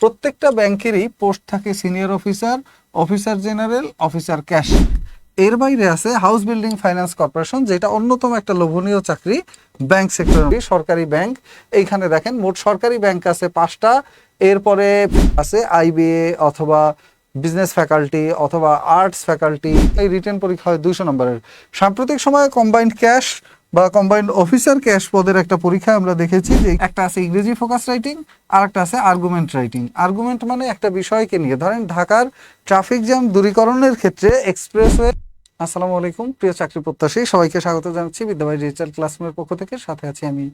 প্রত্যেকটা ব্যাংকেরই পোস্ট থাকে senior officer officer general, officer cash. এর বাইরে আছে হাউস বিল্ডিং ফাইন্যান্স কর্পোরেশন, যেটা অন্যতম একটা লোভনীয় চাকরি, ব্যাংক সেক্টর। সরকারি ব্যাংক। এইখানে দেখেন মোট সরকারি ব্যাংক আছে পাঁচটা। এরপরে আছে আইবিএ অথবা বিজনেস ফ্যাকাল্টি অথবা আর্টস ফ্যাকাল্টি। এই রিটেন পরীক্ষা হয় দুইশো নম্বরের। সাম্প্রতিক সময়ে কম্বাইন্ড ক্যাশ বা কম্বাইন্ড অফিসার ক্যাশ পদের একটা পরীক্ষা আমরা দেখেছি যে একটা আছে ইংরেজি ফোকাস রাইটিং আর একটা আছে আর্গুমেন্ট রাইটিং আর্গুমেন্ট মানে একটা বিষয়কে নিয়ে। ধরেন ঢাকার ট্রাফিক জ্যাম দূরীকরণের ক্ষেত্রে এক্সপ্রেসওয়ে আসসালামু আলাইকুম, প্রিয় চাকরি প্রত্যাশী, সবাইকে স্বাগত জানাচ্ছি বিদ্যাবাই ডিজিটাল ক্লাসরুমের পক্ষ থেকে। সাথে আছি আমি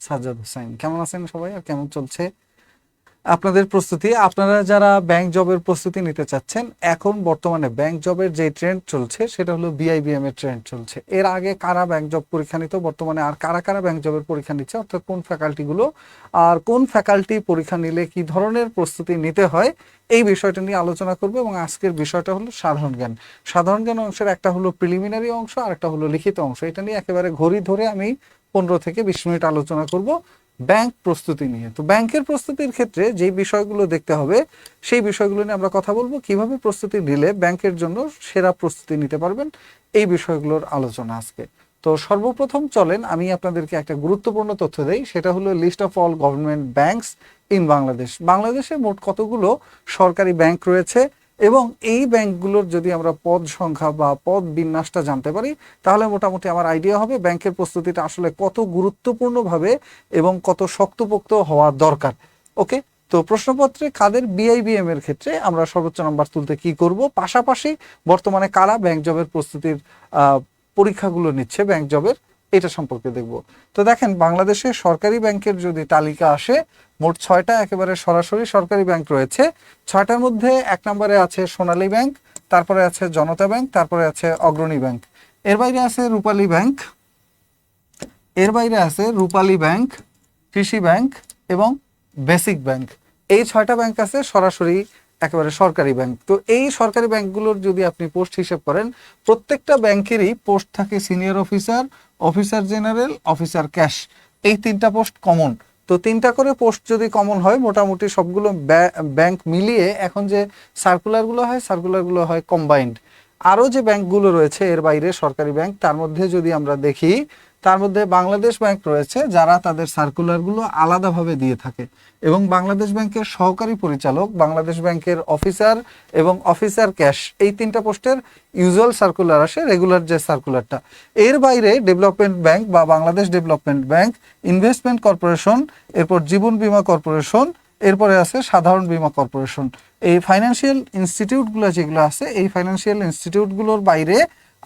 সাজ্জাদ হোসেন। কেমন আছেন সবাই? আর কেমন চলছে আপনাদের প্রস্তুতি। আপনারা যারা ব্যাংক জবের প্রস্তুতি নিতে চাচ্ছেন, এখন বর্তমানে ব্যাংক জবের যে ট্রেন্ড চলছে, সেটা হলো বিআইবিএম এর ট্রেন্ড চলছে। এর আগে কারা ব্যাংক জব পরীক্ষা নিত, বর্তমানে আর কারা কারা ব্যাংক জবের পরীক্ষা নিচ্ছে, অর্থাৎ কোন ফ্যাকাল্টিগুলো আর কোন ফ্যাকাল্টি পরীক্ষা নিলে কি ধরনের প্রস্তুতি নিতে হয়, এই বিষয়টা নিয়ে আলোচনা করব এবং আজকের বিষয়টা হলো সাধারণ জ্ঞান। সাধারণ জ্ঞান অংশের একটা হলো প্রিলিমিনারি অংশ আর একটা হলো লিখিত অংশ। এটা নিয়ে একেবারে ঘড়ি ধরে আমি পনেরো থেকে বিশ মিনিট আলোচনা করব। ব্যাংক প্রস্তুতি নিয়ে। তো ব্যাংকের প্রস্তুতির ক্ষেত্রে যেই বিষয়গুলো দেখতে হবে, সেই বিষয়গুলো নিয়ে আমরা কথা বলব। কীভাবে প্রস্তুতি নিলে ব্যাংকের জন্য সেরা প্রস্তুতি নিতে পারবেন? এই বিষয়গুলোর আলোচনা আজকে। তো সর্বপ্রথম চলেন, আমি আপনাদেরকে একটা গুরুত্বপূর্ণ তথ্য দেই। সেটা হলো list of all government banks in Bangladesh বাংলাদেশে মোট কতগুলো সরকারি ব্যাংক রয়েছে? এবং এই ব্যাংকগুলোর যদি আমরা পদ সংখ্যা বা পদ বিন্যাসটা জানতে পারি, তাহলে মোটামুটি আমার আইডিয়া হবে ব্যাংকের প্রস্তুতিটা আসলে কত গুরুত্বপূর্ণভাবে এবং কত শক্তপোক্ত হওয়া দরকার। ওকে? তো প্রশ্নপত্রে কাদের বিআইবিএম এর ক্ষেত্রে আমরা সর্বোচ্চ নাম্বার তুলতে কি করব? পাশাপাশি বর্তমানে কারা ব্যাংক জবের প্রস্তুতির পরীক্ষাগুলো নিচ্ছে ব্যাংক জবের এটা সম্পর্কে দেখব। তো দেখেন, বাংলাদেশে সরকারি ব্যাংকের যদি তালিকা আসে মোট ছয়টা, একেবারে সরাসরি সরকারি ব্যাংক রয়েছে। ছয়টার মধ্যে এক নম্বরে আছে সোনালী ব্যাংক, তারপরে আছে জনতা ব্যাংক, তারপরে আছে অগ্রণী ব্যাংক। এর বাইরে আছে রূপালী ব্যাংক, এর বাইরে আছে রূপালী ব্যাংক, কৃষি ব্যাংক এবং বেসিক ব্যাংক। এই ছয়টা ব্যাংক আছে সরাসরি, একেবারে সরকারি ব্যাংক। তো এই সরকারি ব্যাংকগুলোর যদি আপনি পোস্ট হিসেব করেন, প্রত্যেকটা ব্যাংকেরই পোস্ট থাকে senior officer officer general, officer cash. এই তিনটা পোস্ট কমন। তো তিনটা করে পোস্ট যদি কমন হয়, মোটামুটি সবগুলো ব্যা- ব্যাংক মিলিয়ে এখন যে সার্কুলারগুলো হয় সার্কুলারগুলো হয় কম্বাইন্ড আরও যে ব্যাংকগুলো রয়েছে, এর বাইরে সরকারি ব্যাংক তার মধ্যে যদি আমরা দেখি তার মধ্যে বাংলাদেশ ব্যাংক রয়েছে, যারা তাদের সার্কুলারগুলো আলাদাভাবে দিয়ে থাকে। এবং বাংলাদেশ ব্যাংকের সহকারী পরিচালক, বাংলাদেশ ব্যাংকের অফিসার এবং অফিসার ক্যাশ এই তিনটা পোস্টের ইউজুয়াল সার্কুলার আসে রেগুলার যে সার্কুলারটা এর বাইরে ডেভেলপমেন্ট ব্যাংক বা Bangladesh development bank investment corporation এরপর জীবন বীমা কর্পোরেশন এরপরে আছে সাধারণ বীমা কর্পোরেশন এই ফাইন্যান্সিয়াল ইনস্টিটিউটগুলো যেগুলো আছে, এই ফাইন্যান্সিয়াল ইনস্টিটিউটগুলোর বাইরে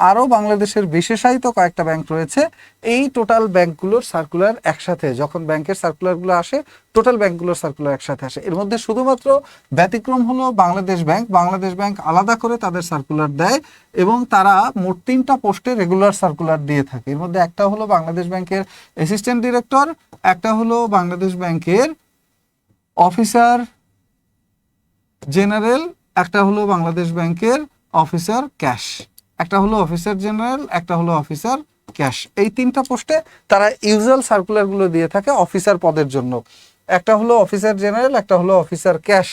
আরও বাংলাদেশের বিশেষায়িত কয়েকটা ব্যাংক রয়েছে। এই টোটাল ব্যাংকগুলোর সার্কুলার একসাথে, যখন ব্যাংকের সার্কুলারগুলো আসে টোটাল ব্যাংকগুলোর সার্কুলার একসাথে আসে। এর মধ্যে শুধুমাত্র ব্যতিক্রম হলো বাংলাদেশ ব্যাংক বাংলাদেশ ব্যাংক আলাদা করে তাদের সার্কুলার দেয় এবং তারা মোট তিনটা পোস্টে রেগুলার সার্কুলার দিয়ে থাকে। এর মধ্যে একটা হলো বাংলাদেশ ব্যাংকের অ্যাসিস্ট্যান্ট ডিরেক্টর একটা হলো বাংলাদেশ ব্যাংকের অফিসার জেনারেল একটা হলো বাংলাদেশ ব্যাংকের অফিসার ক্যাশ একটা হলো অফিসার জেনারেল একটা হলো অফিসার ক্যাশ এই তিনটা পোস্টে তারা ইউজুয়াল সার্কুলারগুলো দিয়ে থাকে অফিসার পদের জন্য। একটা হলো অফিসার জেনারেল একটা হলো অফিসার ক্যাশ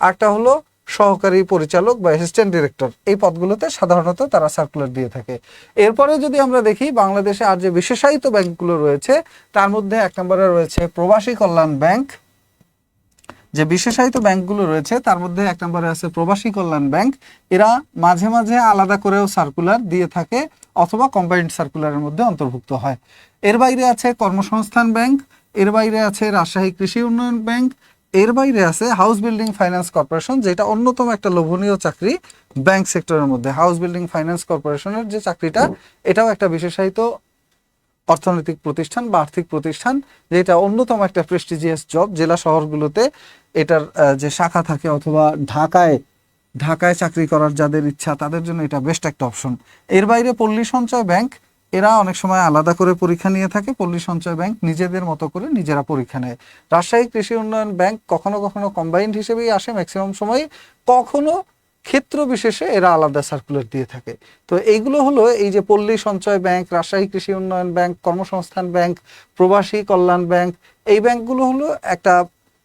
একটা হলো সহকারী পরিচালক বা অ্যাসিস্ট্যান্ট ডিরেক্টর এই পদগুলোতে সাধারণত তারা সার্কুলার দিয়ে থাকে। এরপরে যদি আমরা দেখি, বাংলাদেশে আর যে বিশেষায়িত ব্যাংকগুলো রয়েছে, তার মধ্যে এক নম্বরে রয়েছে প্রবাসী কল্যাণ ব্যাংক যে বিশেষায়িত ব্যাংকগুলো রয়েছে, তার মধ্যে এক নম্বরে আছে প্রবাসী কল্যাণ ব্যাংক। এরা মাঝে মাঝে আলাদা করেও সার্কুলার দিয়ে থাকে অথবা কম্বাইন্ড সার্কুলারের মধ্যে অন্তর্ভুক্ত হয়। এর বাইরে আছে কর্মসংস্থান ব্যাংক, এর বাইরে আছে রাজশাহী কৃষি উন্নয়ন ব্যাংক, এর বাইরে আছে হাউস বিল্ডিং ফাইন্যান্স কর্পোরেশন, যেটা অন্যতম একটা লোভনীয় চাকরি ব্যাংক সেক্টরের মধ্যে। হাউস বিল্ডিং ফাইন্যান্স কর্পোরেশনের যে চাকরিটা, এটাও একটা বিশেষায়িত অর্থনৈতিক প্রতিষ্ঠান বা আর্থিক প্রতিষ্ঠান যেটা অন্যতম একটা প্রেস্টিজিয়াস জব জেলা শহরগুলোতে এটার যে শাখা থাকে অথবা ঢাকায় ঢাকায় চাকরি করার যাদের ইচ্ছা, তাদের জন্য এটা বেস্ট একটা অপশন এর বাইরে পল্লী সঞ্চয় ব্যাংক, এরা অনেক সময় আলাদা করে পরীক্ষা নিয়ে থাকে। পল্লী সঞ্চয় ব্যাংক নিজেদের মতো করে নিজেরা পরীক্ষা নেয়। রাজশাহী কৃষি উন্নয়ন ব্যাংক কখনো কখনো কম্বাইন্ড হিসেবেই আসে ম্যাক্সিমাম সময়, কখনো ক্ষেত্র বিশেষে এরা আলাদা সার্কুলার দিয়ে থাকে। তো এইগুলো হলো এই যে পল্লী সঞ্চয় ব্যাংক, রাজশাহী কৃষি উন্নয়ন ব্যাংক, কর্মসংস্থান ব্যাংক, প্রবাসী কল্যাণ ব্যাংক, এই ব্যাংকগুলো হলো একটা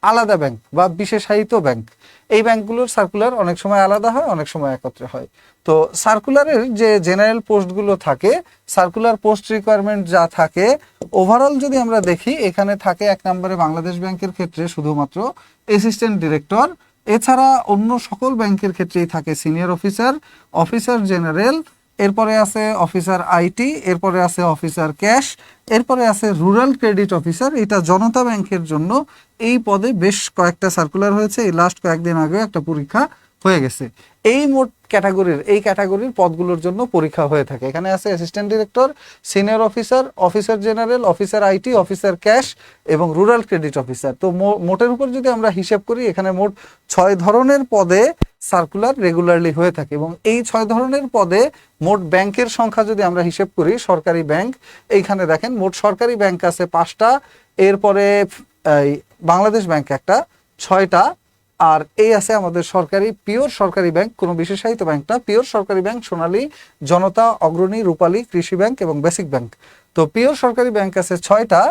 আলাদা ব্যাংক বা বিশেষায়িত ব্যাংক। এই ব্যাংকগুলোর সার্কুলার অনেক সময় আলাদা হয়, অনেক সময় একত্রে হয়। তো সার্কুলারের যে জেনারেল পোস্টগুলো থাকে সার্কুলার পোস্ট রিকোয়ারমেন্ট যা থাকে ওভারঅল যদি আমরা দেখি, এখানে থাকে এক নম্বরে বাংলাদেশ ব্যাংকের ক্ষেত্রে শুধুমাত্র অ্যাসিস্ট্যান্ট ডিরেক্টর এছাড়া অন্য সকল ব্যাংকের ক্ষেত্রেই থাকে সিনিয়র অফিসার অফিসার জেনারেল, এরপরে আছে অফিসার আইটি, এরপরে আছে অফিসার ক্যাশ, এরপরে আছে রুরাল ক্রেডিট অফিসার। এটা জনতা ব্যাংকের জন্য এই পদে বেশ কয়েকটা সার্কুলার হয়েছে। এই লাস্ট কয়েকদিন আগে একটা পরীক্ষা হয়ে গেছে। এই মোট ক্যাটাগরির, এই ক্যাটাগরির পদগুলোর জন্য পরীক্ষা হয়ে থাকে। এখানে আছে assistant director senior officer officer general officer IT officer cash এবং রুরাল ক্রেডিট অফিসার তো মোটের উপর যদি আমরা হিসেব করি, এখানে মোট ছয় ধরনের পদে সার্কুলার রেগুলারলি হয়ে থাকে এবং এই ছয় ধরনের পদে মোট ব্যাংকের সংখ্যা যদি আমরা হিসেব করি, সরকারি ব্যাংক, এইখানে দেখেন মোট সরকারি ব্যাংক আছে পাঁচটা, এরপরে বাংলাদেশ ব্যাংক একটা, ছয়টা আর এই আছে আমাদের সরকারি, পিওর সরকারি ব্যাংক, কোনো বিশেষায়িত ব্যাংক না। পিওর সরকারি ব্যাংক সোনালী, জনতা, অগ্রণী, রূপালী, কৃষি ব্যাংক এবং বেসিক ব্যাংক। তো পিওর সরকারি ব্যাংক আছে ছয়টা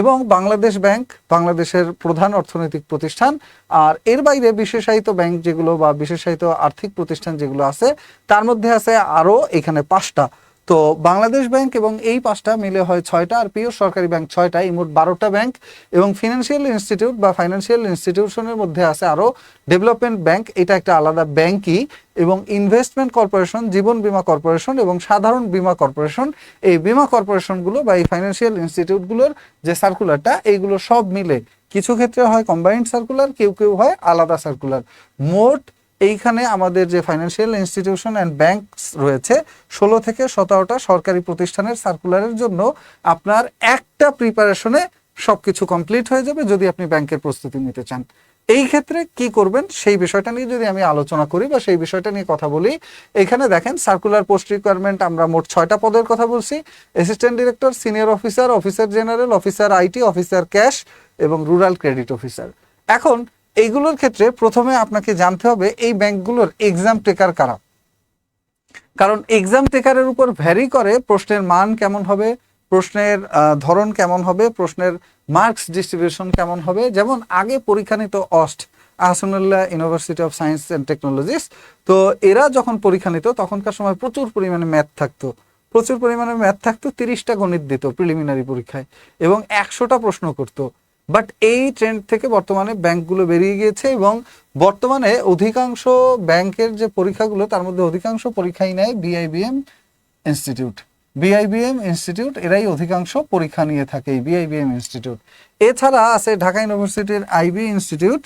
এবং বাংলাদেশ ব্যাংক, বাংলাদেশের প্রধান অর্থনৈতিক প্রতিষ্ঠান। আর এর বাইরে বিশেষায়িত ব্যাংক যেগুলো বা বিশেষায়িত আর্থিক প্রতিষ্ঠান যেগুলো আছে, তার মধ্যে আছে আরও এখানে পাঁচটা। তো বাংলাদেশ ব্যাংক এবং এই পাঁচটা মিলে হয় ছয়টা আর পিওর সরকারি ব্যাংক ছয়টা। এই মোট বারোটা ব্যাংক এবং ফিনান্সিয়াল ইনস্টিটিউট বা ফাইন্যান্সিয়াল ইনস্টিটিউশনের মধ্যে আছে আরও ডেভেলপমেন্ট ব্যাংক। এটা একটা আলাদা ব্যাংকই এবং ইনভেস্টমেন্ট কর্পোরেশন, জীবন বীমা কর্পোরেশন এবং সাধারণ বীমা কর্পোরেশন। এই বীমা কর্পোরেশনগুলো বা এই ফাইন্যান্সিয়াল ইনস্টিটিউটগুলোর যে সার্কুলারটা, এইগুলো সব মিলে কিছু ক্ষেত্রে হয় কম্বাইন্ড সার্কুলার কেউ কেউ হয় আলাদা সার্কুলার মোট এইখানে আমাদের যে ফাইন্যান্সিয়াল ইনস্টিটিউশন অ্যান্ড ব্যাংক রয়েছে, ষোলো থেকে সতেরোটা সরকারি প্রতিষ্ঠানের সার্কুলারের জন্য আপনার একটা প্রিপারেশনে সবকিছু কমপ্লিট হয়ে যাবে যদি আপনি ব্যাংকের প্রস্তুতি নিতে চান। এই ক্ষেত্রে কি করবেন? সেই বিষয়টা নিয়ে যদি আমি আলোচনা করি বা সেই বিষয়টা নিয়ে কথা বলি, এখানে দেখেন সার্কুলার পোস্ট রিকোয়ারমেন্ট আমরা মোট ছয়টা পদের কথা বলছি। Assistant director senior officer officer general officer IT officer cash এবং রুরাল ক্রেডিট অফিসার এখন এইগুলোর ক্ষেত্রে প্রথমে আপনাকে জানতে হবে এই ব্যাংকগুলোর এক্সাম টেকার কারা। কারণ এক্সাম টেকারের উপর ভ্যারি করে প্রশ্নের মান কেমন হবে, প্রশ্নের ধরন কেমন হবে, প্রশ্নের মার্কস ডিস্ট্রিবিউশন কেমন হবে। যেমন আগে পরীক্ষা নিত AUST, Ahsanullah university of science and technologies তো এরা যখন পরীক্ষা নিত তখনকার সময় প্রচুর পরিমাণে ম্যাথ থাকতো। প্রচুর পরিমাণে ম্যাথ থাকতো, তিরিশটা গণিত দিত প্রিলিমিনারি পরীক্ষায় এবং একশোটা প্রশ্ন করতো। বাট এই ট্রেন্ড থেকে বর্তমানে ব্যাংকগুলো বেরিয়ে গিয়েছে এবং বর্তমানে অধিকাংশ ব্যাংকের যে পরীক্ষাগুলো, তার মধ্যে অধিকাংশ পরীক্ষাই নেয় বিআইবিএম ইনস্টিটিউট বিআইবিএম ইনস্টিটিউট এরাই অধিকাংশ পরীক্ষা নিয়ে থাকে বিআইবিএম ইনস্টিটিউট এছাড়া আছে ঢাকা ইউনিভার্সিটির আইবি ইনস্টিটিউট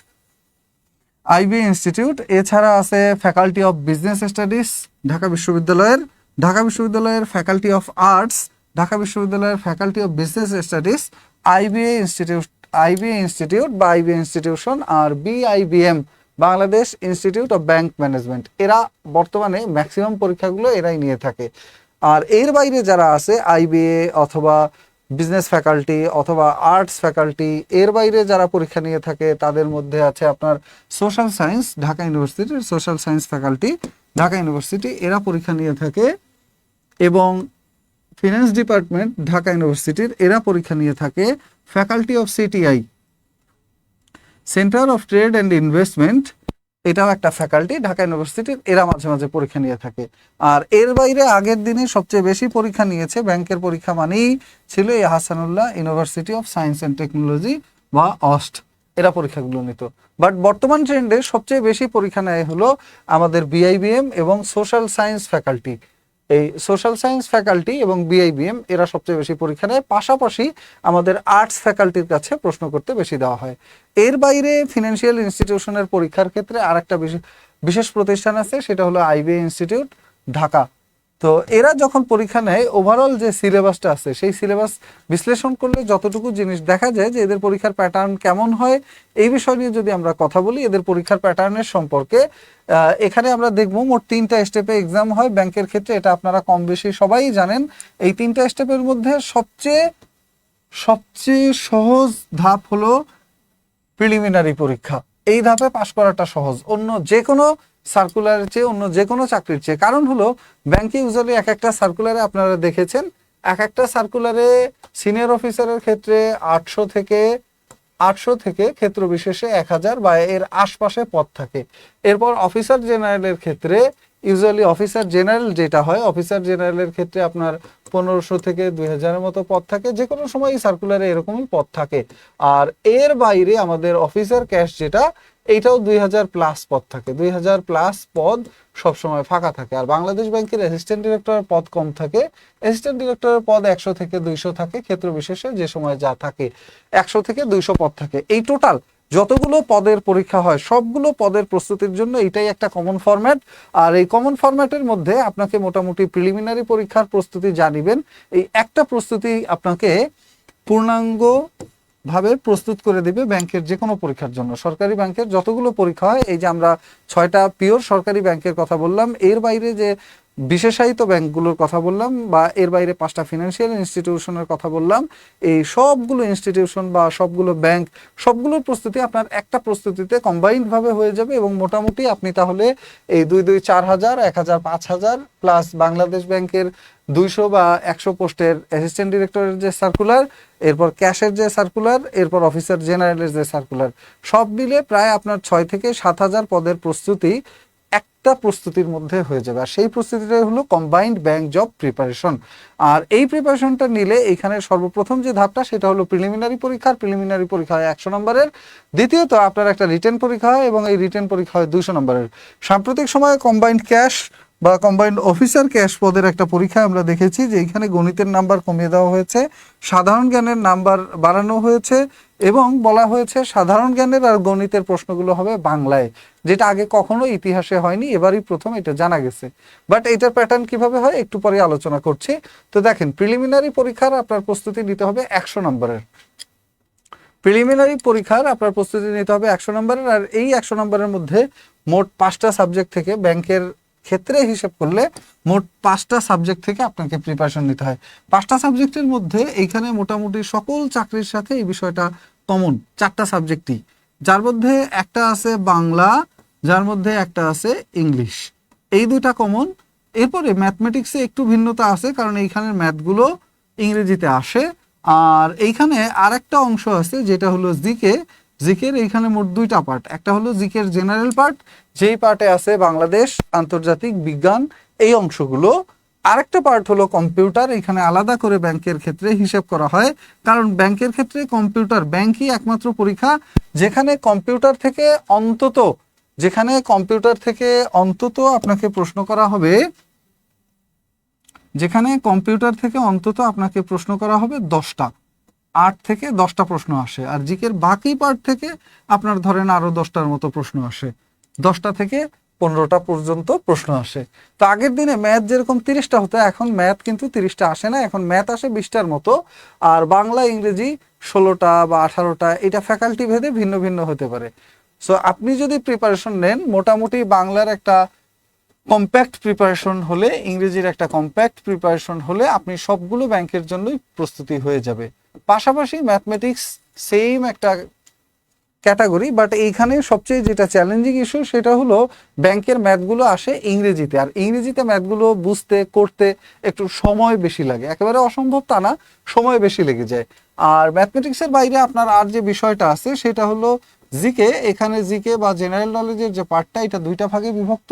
আইবি ইনস্টিটিউট এছাড়া আছে faculty of business studies Dhaka বিশ্ববিদ্যালয়ের। ঢাকা বিশ্ববিদ্যালয়ের ফ্যাকাল্টি অফ আর্টস ঢাকা বিশ্ববিদ্যালয়ের faculty of business studies IBA institute IBA institute বা IBA institution R BIBM, Bangladesh institute of bank management. এরা বর্তমানে ম্যাক্সিমাম পরীক্ষাগুলো এরাই নিয়ে থাকে। আর এর বাইরে যারা আছে, আইবিএ অথবা বিজনেস ফ্যাকাল্টি অথবা আর্টস ফ্যাকাল্টি, এর বাইরে যারা পরীক্ষা নিয়ে থাকে, তাদের মধ্যে আছে আপনার সোশ্যাল সায়েন্স, ঢাকা ইউনিভার্সিটির social science faculty, Dhaka university, এরা পরীক্ষা নিয়ে থাকে। এবং ফিনান্স ডিপার্টমেন্ট ঢাকা ইউনিভার্সিটির এরা পরীক্ষা নিয়ে থাকে faculty of CTI centre of trade and investment এটাও একটা ফ্যাকাল্টি ঢাকা ইউনিভার্সিটির এরা মাঝে মাঝে পরীক্ষা নিয়ে থাকে। আর এর বাইরে আগের দিনে সবচেয়ে বেশি পরীক্ষা নিয়েছে ব্যাংকের পরীক্ষা মানেই ছিল এই Hasanullah university of science and technology বা অস্ট এরা পরীক্ষাগুলো নিত। বাট বর্তমান ট্রেন্ডে সবচেয়ে বেশি পরীক্ষা নেয় হলো আমাদের বিআইবিএম এবং সোশ্যাল সায়েন্স ফ্যাকাল্টি এই সোশ্যাল সায়েন্স ফ্যাকাল্টি এবং বিআইবিএম এরা সবচেয়ে বেশি পরীক্ষা নেয়। পাশাপাশি আমাদের আর্টস ফ্যাকাল্টির কাছে প্রশ্ন করতে বেশি দেওয়া হয়। এর বাইরে ফিনান্সিয়াল ইনস্টিটিউশনের পরীক্ষার ক্ষেত্রে আর একটা বিশেষ প্রতিষ্ঠান আছে, সেটা হলো আইবিএ ইনস্টিটিউট ঢাকা। তো এরা যখন পরীক্ষা নেয় ওভারঅল যে সিলেবাসটা আছে, সেই সিলেবাস বিশ্লেষণ করলে যতটুকু জিনিস দেখা যায় যে এদের পরীক্ষার প্যাটার্ন কেমন হয়, এই বিষয় নিয়ে যদি আমরা কথা বলি, এদের পরীক্ষার প্যাটার্নের সম্পর্কে এখানে আমরা দেখব মোট তিনটা স্টেপে এক্সাম হয়। ব্যাংকের ক্ষেত্রে এটা আপনারা কম বেশি সবাই জানেন। এই তিনটা স্টেপের মধ্যে সবচেয়ে সবচেয়ে সহজ ধাপ হলো প্রিলিমিনারি পরীক্ষা। এই ধাপে পাশ করাটা সহজ। অন্য যে কোনো সার্কুলারের চেয়ে অন্য যে কোনো চাকরির চেয়ে। কারণ হলো ব্যাংকে ইউজুয়ালি এক একটা সার্কুলারে আপনারা দেখেছেন, এক একটা সার্কুলারে সিনিয়র অফিসারের ক্ষেত্রে আটশো থেকে আটশো থেকে ক্ষেত্র বিশেষে এক হাজার বা এর আশপাশে পদ থাকে। এরপর অফিসার জেনারেলের ক্ষেত্রে ইউজুয়ালি অফিসার জেনারেল যেটা হয় অফিসার জেনারেলের ক্ষেত্রে আপনার পনেরোশো থেকে দুই হাজারের মতো পদ থাকে। যে কোনো সময় সার্কুলারে এরকমই পদ থাকে। আর এর বাইরে আমাদের অফিসার ক্যাশ যেটা এইটাও দুই হাজার প্লাস পদ থাকে। দুই হাজার প্লাস পদ সবসময় ফাঁকা থাকে। আর বাংলাদেশ ব্যাংকের অ্যাসিস্ট্যান্ট ডিরেক্টরের পদ কম থাকে। অ্যাসিস্ট্যান্ট ডিরেক্টরের পদ একশো থেকে দুইশো থাকে। ক্ষেত্র বিশেষে যে সময় যা থাকে, একশো থেকে দুইশো পদ থাকে। এই টোটাল যতগুলো পদের পরীক্ষা হয়, সবগুলো পদের প্রস্তুতির জন্য এটাই একটা কমন ফরম্যাট আর এই কমন ফরম্যাটের মধ্যে আপনাকে মোটামুটি প্রিলিমিনারি পরীক্ষার প্রস্তুতি জানিবেন। এই একটা প্রস্তুতি আপনাকে পূর্ণাঙ্গ ভাবে প্রস্তুত করে দিবে ব্যাংকের যে কোনো পরীক্ষার জন্য। সরকারি ব্যাংকের যতগুলো পরীক্ষা হয়, এই যে আমরা ছয়টা পিওর সরকারি ব্যাংকের কথা বললাম, এর বাইরে যে বিশেষায়িত ব্যাংকগুলোর কথা বললাম বা এর বাইরে পাঁচটা ফিনান্সিয়াল ইনস্টিটিউশনের কথা বললাম। এই সবগুলো ইনস্টিটিউশন বা সবগুলো ব্যাংক সবগুলোর প্রস্তুতি আপনার একটা প্রস্তুতিতে কম্বাইন্ড ভাবে হয়ে যাবে এবং মোটামুটি আপনি তাহলে এই দুই দুই চার হাজার, এক হাজার, পাঁচ হাজার প্লাস বাংলাদেশ ব্যাংকের দুইশো বা একশো পোস্টের অ্যাসিস্ট্যান্ট ডিরেক্টরের যে সার্কুলার এরপর ক্যাশের যে সার্কুলার এরপর অফিসার জেনারেলের যে সার্কুলার সব মিলে প্রায় আপনার ছয় থেকে সাত হাজার পদের প্রস্তুতি একটা প্রস্তুতির মধ্যে হয়ে যাবে। আর সেই প্রস্তুতিটাই হলো কম্বাইন্ড ব্যাংক জব প্রিপারেশন আর এই প্রিপারেশনটা নিলে এখানে সর্বপ্রথম যে ধাপটা, সেটা হলো প্রিলিমিনারি পরীক্ষার প্রিলিমিনারি পরীক্ষা হয় একশো নম্বরের। দ্বিতীয়ত, আপনার একটা রিটেন পরীক্ষা হয় এবং এই রিটেন পরীক্ষা হয় দুশো নম্বরের। সাম্প্রতিক সময়ে কম্বাইন্ড ক্যাশ বা কম্বাইন্ড অফিসার ক্যাশ পদের একটা পরীক্ষা আমরা দেখেছি যে এখানে গণিতের নাম্বার কমিয়ে দেওয়া হয়েছে, সাধারণ জ্ঞানের নাম্বার বাড়ানো হয়েছে এবং বলা হয়েছে সাধারণ জ্ঞানের আর গণিতের প্রশ্নগুলো হবে বাংলায়, যেটা আগে কখনো ইতিহাসে হয়নি, এবারই প্রথম, এটা জানা গেছে। বাট এটার প্যাটার্ন কীভাবে হয়, একটু পরে আলোচনা করছি। তো দেখেন প্রিলিমিনারি পরীক্ষার আপনার প্রস্তুতি নিতে হবে একশো নম্বরের। প্রিলিমিনারি পরীক্ষার আপনার প্রস্তুতি নিতে হবে একশো নম্বরের, আর এই একশো নম্বরের মধ্যে মোট পাঁচটা সাবজেক্ট থেকে ব্যাংকের ক্ষেত্রে হিসেব করলে মোট পাঁচটা সাবজেক্ট থেকে আপনাকে প্রিপারেশন নিতে হয়। পাঁচটা সাবজেক্টের মধ্যে এইখানে মোটামুটি সকল চাকরির সাথে এই বিষয়টা কমন চারটা সাবজেক্টই যার মধ্যে একটা আছে বাংলা, যার মধ্যে একটা আছে ইংলিশ এই দুইটা কমন এরপরে ম্যাথমেটিক্সে একটু ভিন্নতা আছে, কারণ এইখানের ম্যাথগুলো ইংরেজিতে আসে। আর এইখানে আরেকটা অংশ আছে, যেটা হলো জিকে জিকের এইখানে মোট দুইটা পার্ট একটা হলো জিকের জেনারেল পার্ট যেই পার্টে আছে বাংলাদেশ, আন্তর্জাতিক বিজ্ঞান, এই অংশগুলো। আরেকটা পার্ট হলো কম্পিউটার, এখানে আলাদা করে ব্যাংকের ক্ষেত্রে হিসেব করা হয়। কারণ ব্যাংকের ক্ষেত্রে কম্পিউটার ব্যাংকই একমাত্র পরীক্ষা। যেখানে কম্পিউটার থেকে অন্তত, যেখানে কম্পিউটার থেকে অন্তত আপনাকে প্রশ্ন করা হবে, যেখানে কম্পিউটার থেকে অন্তত আপনাকে প্রশ্ন করা হবে দশটা। আট থেকে দশটা প্রশ্ন আসে আর জিকের বাকি পার্ট থেকে আপনার ধরেন আরও দশটার মতো প্রশ্ন আসে। দশটা থেকে পনেরোটা পর্যন্ত প্রশ্ন আসে। তো আগের দিনে ম্যাথ যেরকম তিরিশটা হতো, এখন ম্যাথ কিন্তু তিরিশটা আসে না, এখন ম্যাথ আসে বিশটার মতো। আর বাংলা, ইংরেজি ষোলোটা বা আঠারোটা, এটা ফ্যাকাল্টি ভেদে ভিন্ন ভিন্ন হতে পারে। সো আপনি যদি প্রিপারেশন নেন, মোটামুটি বাংলার একটা কম্প্যাক্ট প্রিপারেশন হলে, ইংরেজির একটা কম্প্যাক্ট প্রিপারেশন হলে, আপনি সবগুলো ব্যাংকের জন্যই প্রস্তুতি হয়ে যাবে। পাশাপাশি ম্যাথমেটিক্স সেম একটা ক্যাটাগরি বাট এইখানে সবচেয়ে যেটা চ্যালেঞ্জিং ইস্যু সেটা হলো ব্যাংকের ম্যাথগুলো আসে ইংরেজিতে। আর ইংরেজিতে ম্যাথগুলো বুঝতে, করতে একটু সময় বেশি লাগে। একেবারে অসম্ভব তা না, সময় বেশি লেগে যায়। আর ম্যাথমেটিক্সের বাইরে আপনার আর যে বিষয়টা আছে সেটা হলো জিকে, এখানে জিকে বা জেনারেল নলেজের যে পার্টটা, এটা দুইটা ভাগে বিভক্ত।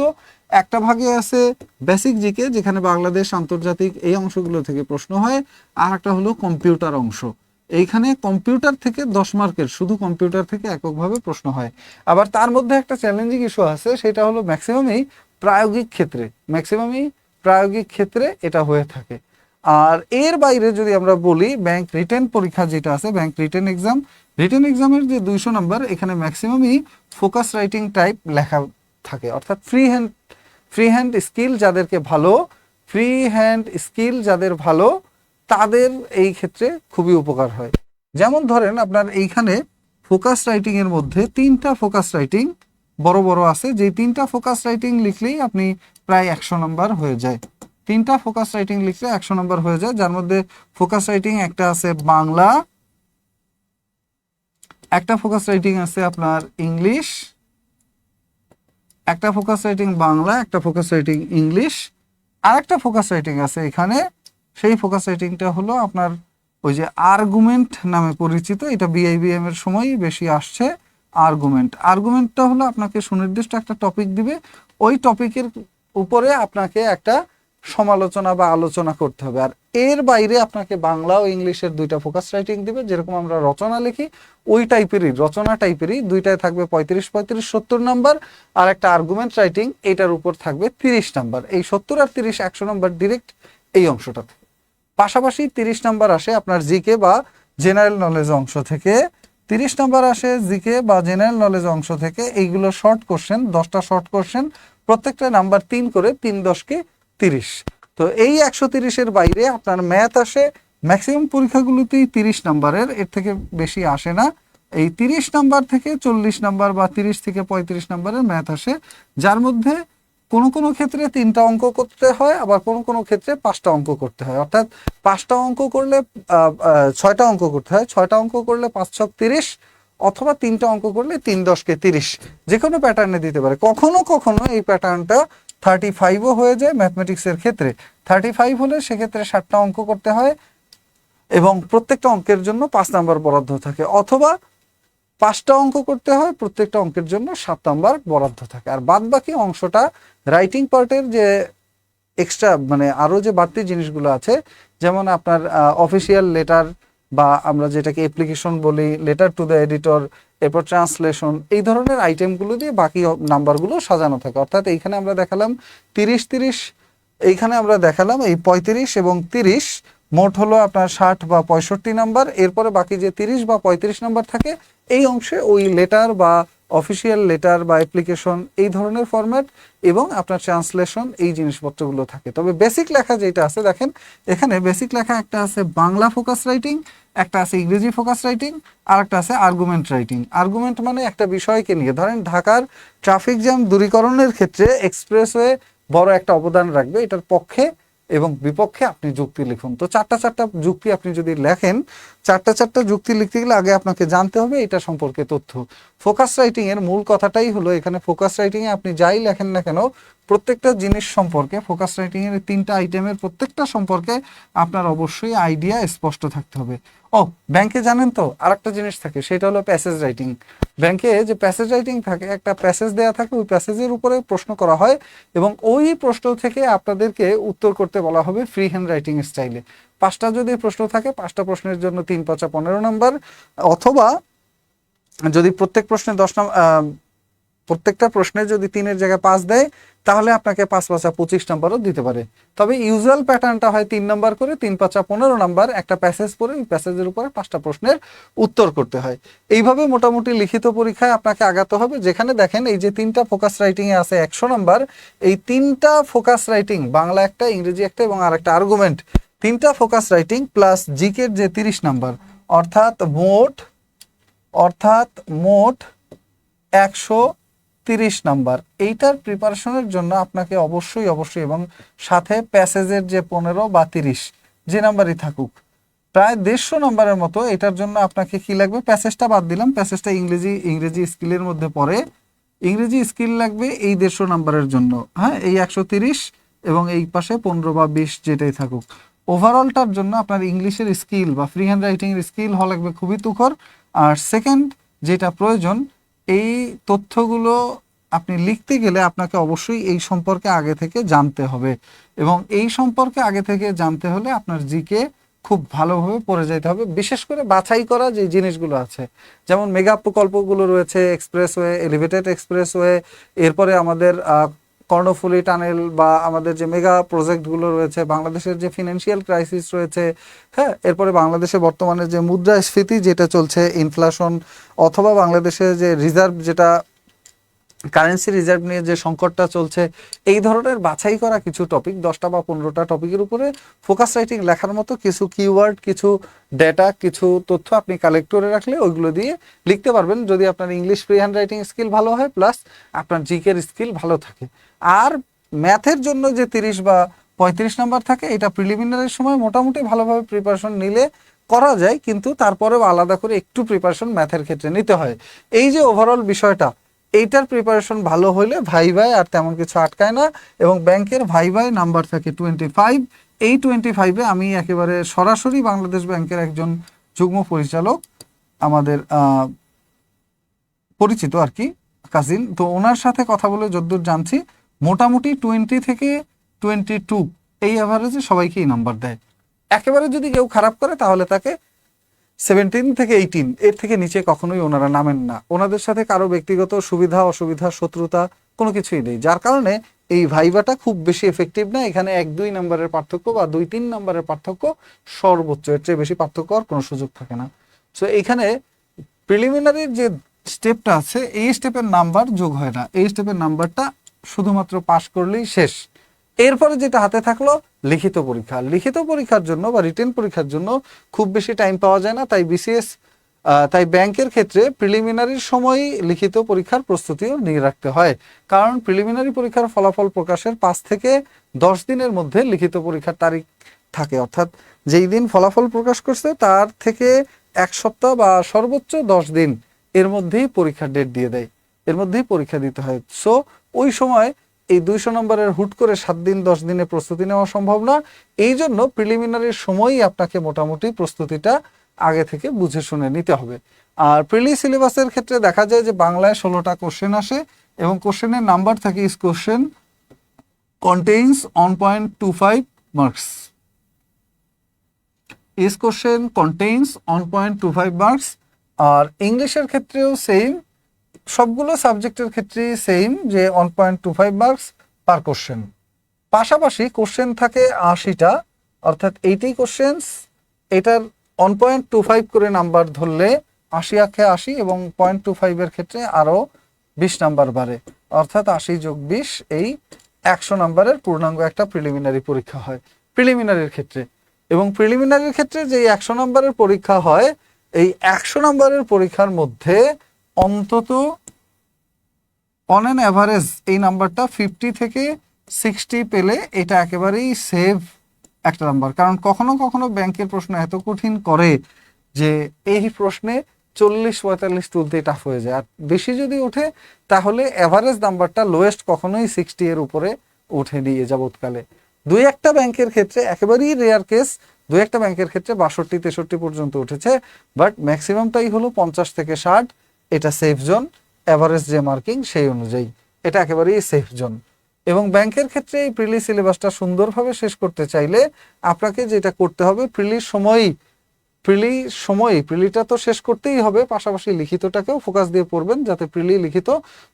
একটা ভাগে আছে বেসিক জিকে, যেখানে বাংলাদেশ আন্তর্জাতিক এই অংশগুলো থেকে প্রশ্ন হয়, আর একটা হলো কম্পিউটার অংশ। এইখানে কম্পিউটার থেকে দশ মার্কের, শুধু কম্পিউটার থেকে এককভাবে প্রশ্ন হয়। আবার তার মধ্যে একটা চ্যালেঞ্জিং ইস্যু আছে, সেটা হলো ম্যাক্সিমামই প্রায়োগিক ক্ষেত্রে। ম্যাক্সিমামই প্রায়োগিক ক্ষেত্রে এটা হয়ে থাকে। আর এর বাইরে যদি আমরা বলি ব্যাংক রিটেন পরীক্ষা যেটা আছে ব্যাংক রিটেন এক্সাম রিটেন এক্সামের যে দুইশো নাম্বার এখানে ম্যাক্সিমামই ফোকাস রাইটিং টাইপ লেখা থাকে। অর্থাৎ free hand free hand skill যাদেরকে ভালো ফ্রি হ্যান্ড স্কিল যাদের ভালো, তাদের এই ক্ষেত্রে খুবই উপকার হয়। যেমন ধরেন আপনার এইখানে ফোকাস রাইটিং এর মধ্যে তিনটা ফোকাস রাইটিং বড় বড় আছে। যে তিনটা ফোকাস রাইটিং লিখলেই আপনি প্রায় একশো নাম্বার হয়ে যায়। তিনটা ফোকাস রাইটিং লিখলে একশো নম্বর হয়ে যায়, যার মধ্যে ফোকাস রাইটিং একটা আছে বাংলা, একটা ফোকাস রাইটিং আছে আপনার ইংলিশ, একটা ফোকাস রাইটিং বাংলা, একটা ফোকাস রাইটিং ইংলিশ আর একটা ফোকাস রাইটিং আছে এখানে, সেই ফোকাস রাইটিংটা হলো আপনার ওই যে আর্গুমেন্ট নামে পরিচিত, এটা বিআইবিএম এর সময়ই বেশি আসছে আর্গুমেন্ট আর্গুমেন্টটা হলো আপনাকে সুনির্দিষ্ট একটা টপিক দিবে, ওই টপিকের উপরে আপনাকে একটা সমালোচনা বা আলোচনা করতে হবে। আর এর বাইরে আপনাকে বাংলা ও ইংলিশের দুইটা ফোকাস রাইটিং দিবে, যেরকম আমরা রচনা লিখি, ওই টাইপেরই রচনা টাইপেরই দুইটায় থাকবে পঁয়ত্রিশ পঁয়ত্রিশ, সত্তর নাম্বার আর একটা আর্গুমেন্ট রাইটিং এটার উপর থাকবে তিরিশ নাম্বার এই সত্তর আর তিরিশ একশো নাম্বার ডিরেক্ট এই অংশটা থেকে পাশাপাশি তিরিশ নাম্বার আসে আপনার জিকে বা জেনারেল নলেজ অংশ থেকে। তিরিশ নাম্বার আসে জিকে বা জেনারেল নলেজ অংশ থেকে। এইগুলো শর্ট কোশ্চেন দশটা শর্ট কোশ্চেন প্রত্যেকটা নাম্বার তিন করে তিন দশকে তিরিশ। তো এই একশো তিরিশের বাইরে আপনার ম্যাথ আসে ম্যাক্সিমাম পরীক্ষাগুলোতেই তিরিশ নাম্বারের, এর থেকে বেশি আসে না। এই তিরিশ নাম্বার থেকে চল্লিশ নাম্বার বা তিরিশ থেকে পঁয়ত্রিশ নাম্বারের ম্যাথ আসে। যার মধ্যে কোনো কোনো ক্ষেত্রে তিনটা অঙ্ক করতে হয়, আবার কোনো কোনো ক্ষেত্রে পাঁচটা অঙ্ক করতে হয়। অর্থাৎ পাঁচটা অঙ্ক করলে ছয়টা অঙ্ক করতে হয়। ছয়টা অঙ্ক করলে পাঁচ ছক তিরিশ, অথবা তিনটা অঙ্ক করলে তিন দশকে তিরিশ। যে কোনো প্যাটার্নে দিতে পারে। কখনো কখনো এই প্যাটার্নটা থার্টি ফাইভও হয়ে যায় ম্যাথমেটিক্সের ক্ষেত্রে। থার্টি ফাইভ হলে সেক্ষেত্রে ষাটটা অঙ্ক করতে হয় এবং প্রত্যেকটা অঙ্কের জন্য পাঁচ নাম্বার বরাদ্দ থাকে। অথবা পাঁচটা অঙ্ক করতে হয়, প্রত্যেকটা অঙ্কের জন্য সাত নাম্বার বরাদ্দ থাকে। আর বাদ বাকি অংশটা রাইটিং পার্টের যে এক্সট্রা মানে আরও যে বাড়তি জিনিসগুলো আছে, যেমন আপনার অফিসিয়াল লেটার বা আমরা যেটাকে অ্যাপ্লিকেশন বলি লেটার টু দ্য এডিটর এরপর ট্রান্সলেশন এই ধরনের আইটেমগুলো দিয়ে বাকি নাম্বারগুলো সাজানো থাকে। অর্থাৎ এইখানে আমরা দেখালাম তিরিশ তিরিশ, এইখানে আমরা দেখালাম এই পঁয়ত্রিশ এবং তিরিশ মোট হলো আপনার ষাট বা পঁয়ষট্টি নাম্বার। এরপরে বাকি যে তিরিশ বা পঁয়ত্রিশ নাম্বার থাকে, এই অংশে ওই লেটার বা অফিসিয়াল লেটার বা অ্যাপ্লিকেশন এই ধরনের ফরম্যাট এবং আপনার ট্রান্সলেশন এই জিনিসপত্রগুলো থাকে। তবে বেসিক লেখা যেটা আছে, দেখেন, এখানে বেসিক লেখা একটা আছে বাংলা ফোকাস রাইটিং একটা আছে ইংরেজি ফোকাস রাইটিং আর একটা আছে আর্গুমেন্ট রাইটিং আর্গুমেন্ট মানে একটা বিষয়কে নিয়ে, ধরেন ঢাকার ট্রাফিক জ্যাম দূরীকরণের ক্ষেত্রে এক্সপ্রেসওয়ে বড় একটা অবদান রাখবে, এটার পক্ষে এবং বিপক্ষে আপনি যুক্তি লিখুন। তো চারটা চারটা যুক্তি আপনি যদি লেখেন চারটা চারটা যুক্তি লিখতে গেলে আগে আপনাকে জানতে হবে এটা সম্পর্কে তথ্য। ফোকাস রাইটিং এর মূল কথাটাই হলো, এখানে ফোকাস রাইটিং এ আপনি যাই লেখেন না কেন, প্রত্যেকটা জিনিস সম্পর্কে, ফোকাস রাইটিং এর তিনটা আইটেমের প্রত্যেকটা সম্পর্কে আপনার অবশ্যই আইডিয়া স্পষ্ট থাকতে হবে। ও ব্যাংকে জানেন তো আরেকটা জিনিস থাকে, সেটা হলো প্যাসেজ রাইটিং ব্যাংকে যে প্যাসেজ রাইটিং থাকে, একটা প্যাসেজ দেওয়া থাকে, ওই প্যাসেজের উপরে প্রশ্ন করা হয় এবং ওই প্রশ্ন থেকে আপনাদেরকে উত্তর করতে বলা হবে ফ্রি হ্যান্ড রাইটিং স্টাইলে পাঁচটা যদি প্রশ্ন থাকে, পাঁচটা প্রশ্নের জন্য তিন পাঁচা পনেরো নম্বর, অথবা যদি প্রত্যেক প্রশ্নে দশ নাম্বার প্রত্যেকটা প্রশ্নে যদি তিনের জায়গায় পাঁচ দেয়, তাহলে আপনাকে পাঁচ পাঁচা পঁচিশ নম্বরও দিতে পারে। তবে ইউজুয়াল প্যাটার্নটা হয় তিন নম্বর করে, তিন পাঁচা পনেরো নাম্বার, একটা প্যাসেজ পড়ে, ওই প্যাসেজের উপরে পাঁচটা প্রশ্নের উত্তর করতে হয়। এইভাবে মোটামুটি লিখিত পরীক্ষায় আপনাকে আগাতে হবে। যেখানে দেখেন, এই যে তিনটা ফোকাস রাইটিং এ আছে একশো নম্বর, এই তিনটা ফোকাস রাইটিং বাংলা একটা, ইংরেজি একটা এবং আর একটা আর্গুমেন্ট তিনটা ফোকাস রাইটিং প্লাস জিকের যে তিরিশ নাম্বার অর্থাৎ মোট অর্থাৎ মোট একশো তিরিশ নাম্বার এইটার প্রিপারেশনের জন্য আপনাকে অবশ্যই অবশ্যই এবং সাথে প্যাসেজের যে পনেরো বা তিরিশ, যে নাম্বারই থাকুক, প্রায় দেড়শো নাম্বারের মতো এটার জন্য আপনাকে কি লাগবে? প্যাসেজটা বাদ দিলাম। প্যাসেজটা ইংরেজি ইংরেজি স্কিলের মধ্যে পড়ে। ইংরেজি স্কিল লাগবে এই দেড়শো নাম্বারের জন্য। হ্যাঁ এই একশো তিরিশ এবং এই পাশে পনেরো বা বিশ যেটাই থাকুক। ওভারঅলটার জন্য আপনার ইংলিশের স্কিল বা ফ্রি হ্যান্ড রাইটিং স্কিল হওয়া লাগবে খুবই তুখর। আর সেকেন্ড যেটা প্রয়োজন, এই তথ্যগুলো আপনি লিখতে গেলে আপনাকে অবশ্যই এই সম্পর্কে আগে থেকে জানতে হবে এবং এই সম্পর্কে আগে থেকে জানতে হলে আপনার জিকে খুব ভালোভাবে পড়ে যেতে হবে, বিশেষ করে বাছাই করা যে জিনিসগুলো আছে। যেমন মেগা প্রকল্পগুলো রয়েছে এক্সপ্রেসওয়ে এলিভেটেড এক্সপ্রেসওয়ে এরপরে আমাদের কর্ণফুলী টানেল বা আমাদের যে মেগা প্রজেক্টগুলো রয়েছে, বাংলাদেশের যে ফিনান্সিয়াল ক্রাইসিস রয়েছে হ্যাঁ এরপরে বাংলাদেশে বর্তমানে যে মুদ্রাস্ফীতি যেটা চলছে ইনফ্লেশন অথবা বাংলাদেশে যে রিজার্ভ যেটা কারেন্সি রিজার্ভ নিয়ে যে সংকটটা চলছে, এই ধরনের বাছাই করা কিছু টপিক দশটা বা পনেরোটা টপিকের উপরে ফোকাস রাইটিং লেখার মতো কিছু কিওয়ার্ড কিছু ডেটা কিছু তথ্য আপনি কালেক্ট করে রাখলে ওইগুলো দিয়ে লিখতে পারবেন। যদি আপনার English free hand writing skill ভালো হয় প্লাস আপনার জিকের স্কিল ভালো থাকে। আর ম্যাথের জন্য যে তিরিশ বা পঁয়ত্রিশ নাম্বার থাকে, এটা প্রিলিমিনারির সময় মোটামুটি ভালোভাবে প্রিপারেশন নিলে করা যায়, কিন্তু তারপরেও আলাদা করে একটু প্রিপারেশন ম্যাথের ক্ষেত্রে নিতে হয়। এই যে ওভারঅল বিষয়টা, এইটার প্রিপারেশন ভালো হলে ভাই ভাই আর তেমন কিছু আটকায় না, এবং ব্যাংকের ভাই ভাই নাম্বার থাকে টোয়েন্টি ফাইভ এই টোয়েন্টি ফাইভে আমি একেবারে সরাসরি বাংলাদেশ ব্যাংকের একজন যুগ্ম পরিচালক, আমাদের পরিচিত আর কি কাজিন তো ওনার সাথে কথা বলে যদ্দূর জানছি। মোটামুটি টোয়েন্টি থেকে টোয়েন্টি টু এই অ্যাভারেজে সবাইকেই নাম্বার দেয়। একেবারে যদি কেউ খারাপ করে, তাহলে তাকে সেভেন্টিন থেকে এইটিন এর থেকে নিচে কখনোই ওনারা নামেন না। ওনাদের সাথে কারও ব্যক্তিগত সুবিধা, অসুবিধা, শত্রুতা, কোনো কিছুই নেই। যার কারণে এই ভাইবাটা খুব বেশি এফেক্টিভ না। এখানে এক, দুই নম্বরের পার্থক্য বা দুই, তিন নম্বরের পার্থক্য সর্বোচ্চ। এর চেয়ে বেশি পার্থক্য আর কোনো সুযোগ থাকে না। সো এখানে প্রিলিমিনারির যে স্টেপটা আছে, এই স্টেপের নাম্বার যোগ হয় না। এই স্টেপের নাম্বারটা শুধুমাত্র পাশ করলেই শেষ। এরপরে যেটা হাতে থাকল, লিখিত পরীক্ষা। লিখিত পরীক্ষার জন্য বা রিটেন পরীক্ষার জন্য খুব বেশি টাইম পাওয়া যায় না, তাই বিসিএস তাই ব্যাংকের ক্ষেত্রে প্রিলিমিনারির সময়ই লিখিত পরীক্ষার প্রস্তুতিও নিয়ে রাখতে হয়। কারণ প্রিলিমিনারি পরীক্ষার ফলাফল প্রকাশের পাঁচ থেকে দশ দিনের মধ্যে লিখিত পরীক্ষার তারিখ থাকে। অর্থাৎ যেই দিন ফলাফল প্রকাশ করছে, তার থেকে এক সপ্তাহ বা সর্বোচ্চ দশ দিন এর মধ্যেই পরীক্ষার ডেট দিয়ে দেয়। এর মধ্যেই পরীক্ষা দিতে হয়। সো ওই সময় এই দুইশো নম্বরের হুট করে সাত দিন, দশ দিনে প্রস্তুতি নেওয়া সম্ভব না এই জন্য প্রিলিমিনারির সময়ই আপনাকে মোটামুটি প্রস্তুতিটা আগে থেকে বুঝে শুনে নিতে হবে। আর প্রিলি সিলেবাসের ক্ষেত্রে দেখা যায় যে বাংলায় ষোলোটা কোশ্চেন আসে এবং কোশ্চেনের নাম্বার থাকে each question contains one point two five marks each question contains one point two five marks আর ইংলিশের ক্ষেত্রেও সেম সবগুলো সাবজেক্টের ক্ষেত্রেই সেম যে one point two five marks per question পাশাপাশি কোশ্চেন থাকে আশিটা, অর্থাৎ এইটি কোশ্চেন্স এটার ওয়ান পয়েন্ট টু ফাইভ করে নাম্বার ধরলে আশি আখে আশি এবং পয়েন্ট টু ফাইভের ক্ষেত্রে আরও বিশ নাম্বার বাড়ে। অর্থাৎ আশি যোগ বিশ, এই একশো নাম্বারের পূর্ণাঙ্গ একটা প্রিলিমিনারি পরীক্ষা হয় প্রিলিমিনারির ক্ষেত্রে। এবং প্রিলিমিনারির ক্ষেত্রে যে একশো নম্বরের পরীক্ষা হয়, এই একশো নম্বরের পরীক্ষার মধ্যে অন্তত অন অ্যান অ্যাভারেজ এই নাম্বারটা ফিফটি থেকে সিক্সটি পেলে এটা একেবারেই সেভ একটা নাম্বার কারণ কখনো কখনো ব্যাংকের প্রশ্ন এত কঠিন করে যে এই প্রশ্নে চল্লিশ পঁয়তাল্লিশ তুলতে টাফ হয়ে যায়। আর বেশি যদি ওঠে, তাহলে অ্যাভারেজ নাম্বারটা লোয়েস্ট কখনোই সিক্সটি এর উপরে উঠে নিয়ে যাবৎকালে। দুই একটা ব্যাংকের ক্ষেত্রে একেবারেই রেয়ার কেস দুই একটা ব্যাংকের ক্ষেত্রে বাষট্টি তেষট্টি পর্যন্ত উঠেছে বাট ম্যাক্সিমামটাই হলো পঞ্চাশ থেকে ষাট। এটা সেফ জোন অ্যাভারেজ যে মার্কিং সেই অনুযায়ী। এটা একেবারেই সেফ জোন এবং ব্যাংকের ক্ষেত্রে এই প্রিলি সিলেবাসটা সুন্দরভাবে শেষ করতে চাইলে আপনাকে যেটা করতে হবে প্রিলির সময়ই প্রিলি সময় প্রিলিটা তো শেষ করতেই হবে, পাশাপাশি লিখিতটাকেও ফোকাস দিয়ে পড়বেন যাতে প্রিলি লিখিত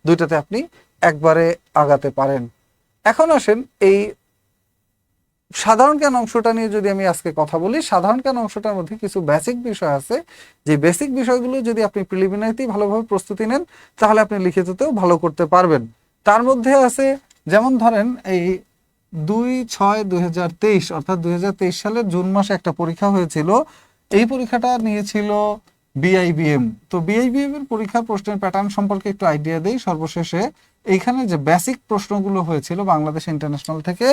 দুইটাতে আপনি একবারে আগাতে পারেন। এখন আসেন এই সাধারণ জ্ঞান অংশটা নিয়ে যদি আমি আজকে কথা বলি, সাধারণ জ্ঞান অংশটার মধ্যে কিছু বেসিক বিষয় আছে। যে বেসিক বিষয়গুলো যদি আপনি প্রিলিমিনারিতেই ভালোভাবে প্রস্তুতি নেন, তাহলে আপনি লিখিততেও ভালো করতে পারবেন। তার মধ্যে আছে, যেমন ধরেন এই দুই ছয় দুই অর্থাৎ দুই হাজার তেইশ সালের জুন মাসে একটা পরীক্ষা হয়েছিল। এই পরীক্ষাটা নিয়েছিল বিআইবিএম তো বিআইবিএম এর পরীক্ষার প্রশ্নের প্যাটার্ন সম্পর্কে একটু আইডিয়া দেই সর্বশেষে। এইখানে যে বেসিক প্রশ্নগুলো হয়েছিল বাংলাদেশ ইন্টারন্যাশনাল থেকে,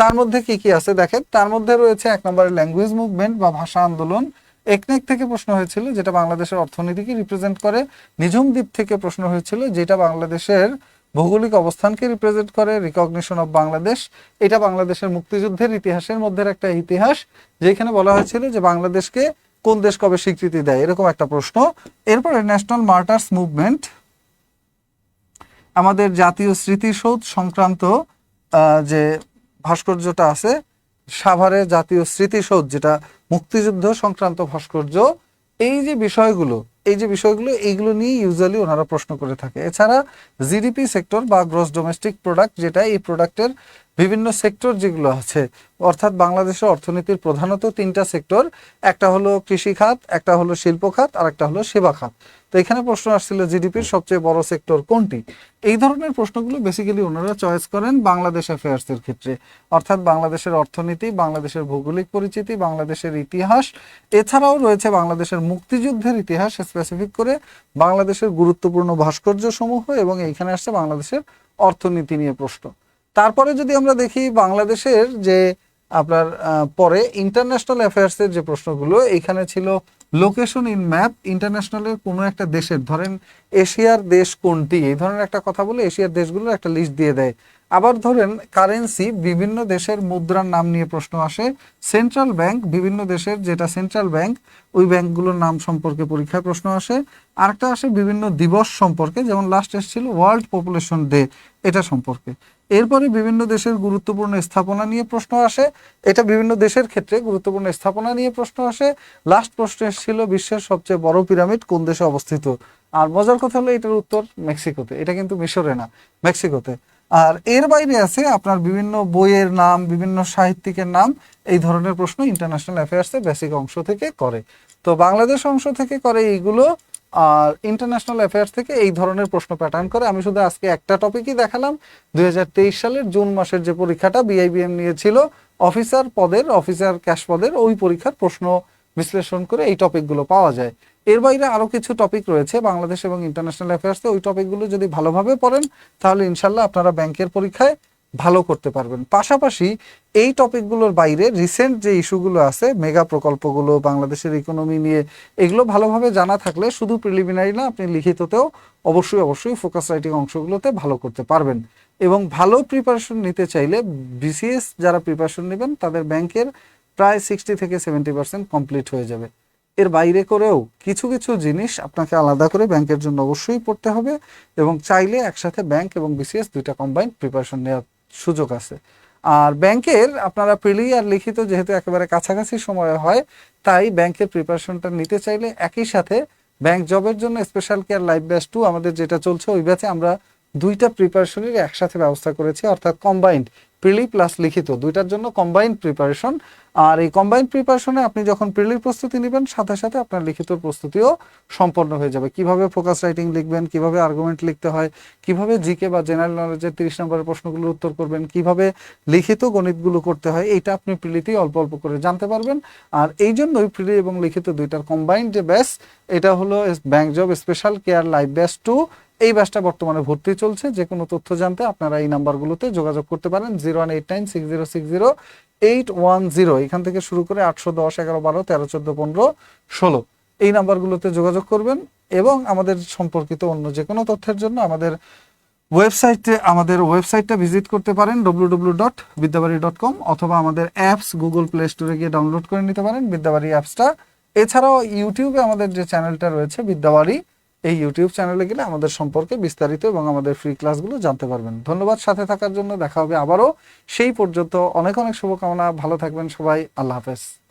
তার মধ্যে কি কি আছে দেখেন? তার মধ্যে রয়েছে এক নম্বরে ল্যাঙ্গুয়েজ মুভমেন্ট বা ভাষা আন্দোলন। একনেক থেকে প্রশ্ন হয়েছিল যেটা বাংলাদেশের অর্থনীতিকে রিপ্রেজেন্ট করে। নিঝুম দ্বীপ থেকে প্রশ্ন হয়েছিল যেটা বাংলাদেশের ভৌগোলিক অবস্থানকে রিপ্রেজেন্ট করে রিকগনিশন অফ বাংলাদেশ। এটা বাংলাদেশের মুক্তিযুদ্ধের ইতিহাসের মধ্যে একটা ইতিহাস, যেখানে বলা হয়েছিল যে বাংলাদেশকে কোন দেশ কবে স্বীকৃতি দেয়, এরকম একটা প্রশ্ন। এরপরে ন্যাশনাল মার্টার্স মুভমেন্ট আমাদের জাতীয় স্মৃতিসৌধ সংক্রান্ত যে ভাস্কর্যটা আছে সাভারের জাতীয় স্মৃতিসৌধ, যেটা মুক্তিযুদ্ধ সংক্রান্ত ভাস্কর্য, এই যে বিষয়গুলো, এই যে বিষয়গুলো, এইগুলো নিয়ে ইউজুয়ালি ওনারা প্রশ্ন করে থাকে। এছাড়া জিডিপি সেক্টর বা গ্রস ডোমেস্টিক প্রোডাক্ট, যেটা এই প্রোডাক্টের বিভিন্ন সেক্টর যেগুলো আছে, অর্থাৎ বাংলাদেশের অর্থনীতির প্রধানত তিনটা সেক্টর, একটা হলো কৃষি খাত একটা হলো শিল্প খাত আর একটা হলো সেবা খাত তো এখানে প্রশ্ন আসছিল, জিডিপির সবচেয়ে বড় সেক্টর কোনটি? এই ধরনের প্রশ্নগুলো বেসিক্যালি ওনারা চয়েস করেন বাংলাদেশ অ্যাফেয়ার্সের ক্ষেত্রে। অর্থাৎ বাংলাদেশের অর্থনীতি, বাংলাদেশের ভৌগোলিক পরিচিতি, বাংলাদেশের ইতিহাস, এছাড়াও রয়েছে বাংলাদেশের মুক্তিযুদ্ধের ইতিহাস স্পেসিফিক করে বাংলাদেশের গুরুত্বপূর্ণ ভাস্কর্য সমূহ এবং এইখানে আসছে বাংলাদেশের অর্থনীতি নিয়ে প্রশ্ন। তারপরে যদি আমরা দেখি বাংলাদেশের যে আপনার পরে ইন্টারন্যাশনাল অ্যাফেয়ার্সের যে প্রশ্নগুলো, এখানে ছিল লোকেশন ইন ম্যাপ ইন্টারন্যাশনালের কোনো একটা দেশের, ধরেন এশিয়ার দেশ কোনটি? এই ধরনের একটা কথা বলে এশিয়ার দেশগুলোর একটা লিস্ট দিয়ে দেয়। আবার ধরেন কারেন্সি বিভিন্ন দেশের মুদ্রার নাম নিয়ে প্রশ্ন আসে। সেন্ট্রাল ব্যাংক, বিভিন্ন দেশের যেটা সেন্ট্রাল ব্যাংক, ওই ব্যাংকগুলোর নাম সম্পর্কে পরীক্ষায় প্রশ্ন আসে। আরেকটা আসে বিভিন্ন দিবস সম্পর্কে, যেমন লাস্ট এসেছিল ওয়ার্ল্ড পপুলেশন ডে এটা সম্পর্কে। এরপরে বিভিন্ন দেশের গুরুত্বপূর্ণ স্থাপনা নিয়ে প্রশ্ন আসে, এটা বিভিন্ন দেশের ক্ষেত্রে গুরুত্বপূর্ণ স্থাপনা নিয়ে প্রশ্ন আসে। লাস্ট প্রশ্ন এসেছিল বিশ্বের সবচেয়ে বড় পিরামিড কোন দেশে অবস্থিত? আর মজার কথা হলো এটার উত্তর মেক্সিকোতে, এটা কিন্তু মিশরে না, মেক্সিকোতে। আর এর বাইরে আছে আপনার বিভিন্ন বইয়ের নাম, বিভিন্ন সাহিত্যিকের নাম, এই ধরনের প্রশ্ন ইন্টারন্যাশনাল অ্যাফেয়ার্সে বেসিক অংশ থেকে করে। তো বাংলাদেশ অংশ থেকে করে এইগুলো, আর ইন্টারন্যাশনাল অ্যাফেয়ার্স থেকে এই ধরনের প্রশ্ন প্যাটার্ন করে। আমি শুধু আজকে একটা টপিকই দেখালাম। দুই হাজার তেইশ সালের জুন মাসের যে পরীক্ষাটা বিআইবিএম নিয়েছিল অফিসার পদের অফিসার ক্যাশ পদের, ওই পরীক্ষার প্রশ্ন বিশ্লেষণ করে এই টপিকগুলো পাওয়া যায়। এর বাইরে আরও কিছু টপিক রয়েছে বাংলাদেশ এবং ইন্টারন্যাশনাল অ্যাফেয়ার্সে ওই টপিকগুলো যদি ভালোভাবে পড়েন, তাহলে ইনশাল্লাহ আপনারা ব্যাংকের পরীক্ষায় ভালো করতে পারবেন। পাশাপাশি এই টপিকগুলোর বাইরে রিসেন্ট যে ইস্যুগুলো আছে মেগা প্রকল্পগুলো, বাংলাদেশের ইকোনমি নিয়ে, এগুলো ভালোভাবে জানা থাকলে শুধু প্রিলিমিনারি না, আপনি লিখিততেও অবশ্যই অবশ্যই ফোকাস রাইটিং অংশগুলোতে ভালো করতে পারবেন। এবং ভালো প্রিপারেশন নিতে চাইলে বিসিএস যারা প্রিপারেশন নেবেন, তাদের ব্যাংকের প্রায় সিক্সটি থেকে সেভেন্টি পার্সেন্ট কমপ্লিট হয়ে যাবে। এর বাইরে করেও কিছু কিছু জিনিস আপনাকে আলাদা করে ব্যাংকের জন্য অবশ্যই পড়তে হবে এবং চাইলে একসাথে ব্যাংক এবং বিসিএস দুইটা কম্বাইন্ড প্রিপারেশন নেওয়ার সুযোগ আছে। আর ব্যাংকের আপনারা প্রিলি আর লিখিত যেহেতু একেবারে কাছাকাছি সময় হয়, তাই ব্যাংকের প্রিপারেশনটা নিতে চাইলে একই সাথে ব্যাংক জবের জন্য special care life batch two আমাদের যেটা চলছে, ওই ব্যাচে আমরা দুইটা প্রিপারেশনের একসাথে ব্যবস্থা করেছি, অর্থাৎ কম্বাইন্ড প্রিলি প্লাস লিখিত, দুইটার জন্য কম্বাইন্ড প্রিপারেশন আর এই কম্বাইন্ড প্রিপারেশনে আপনি যখন প্রিলির প্রস্তুতি নেবেন, সাথে সাথে আপনার লিখিত প্রস্তুতিও সম্পন্ন হয়ে যাবে। কীভাবে ফোকাস রাইটিং লিখবেন, কীভাবে আর্গুমেন্ট লিখতে হয়, কীভাবে জিকে বা জেনারেল নলেজের তিরিশ নম্বরের প্রশ্নগুলোর উত্তর করবেন, কীভাবে লিখিত গণিতগুলো করতে হয়, এইটা আপনি প্রিলিতেই অল্প অল্প করে জানতে পারবেন। আর এই জন্যই প্রিলি এবং লিখিত দুইটার কম্বাইন্ড যে ব্যাস এটা হলো bank job special care life batch two এই ব্যাচটা বর্তমানে ভর্তি চলছে। যে কোনো তথ্য জানতে আপনারা এই নাম্বারগুলোতে যোগাযোগ করতে পারেন। Zero one eight nine six zero six zero eight one zero. এখান থেকে শুরু করে আটশো দশ, এগারো বারো, তেরো, চোদ্দ, পনেরো, ষোলো। এই নাম্বারগুলোতে যোগাযোগ করবেন এবং আমাদের সম্পর্কিত অন্য যে কোনো তথ্যের জন্য আমাদের ওয়েবসাইটে, আমাদের ওয়েবসাইটটা ভিজিট করতে পারেন W dot Vidyabari dot com অথবা আমাদের অ্যাপস গুগল প্লে স্টোরে গিয়ে ডাউনলোড করে নিতে পারেন বিদ্যাবাড়ি অ্যাপসটা। এছাড়াও ইউটিউবে আমাদের যে চ্যানেলটা রয়েছে বিদ্যাবাড়ি এই ইউটিউব চ্যানেলে গেলে আমাদের সম্পর্কে বিস্তারিত এবং আমাদের ফ্রি ক্লাসগুলো জানতে পারবেন। ধন্যবাদ সাথে থাকার জন্য। দেখা হবে আবারও। সেই পর্যন্ত অনেক অনেক শুভকামনা। ভালো থাকবেন সবাই। আল্লাহ হাফেজ।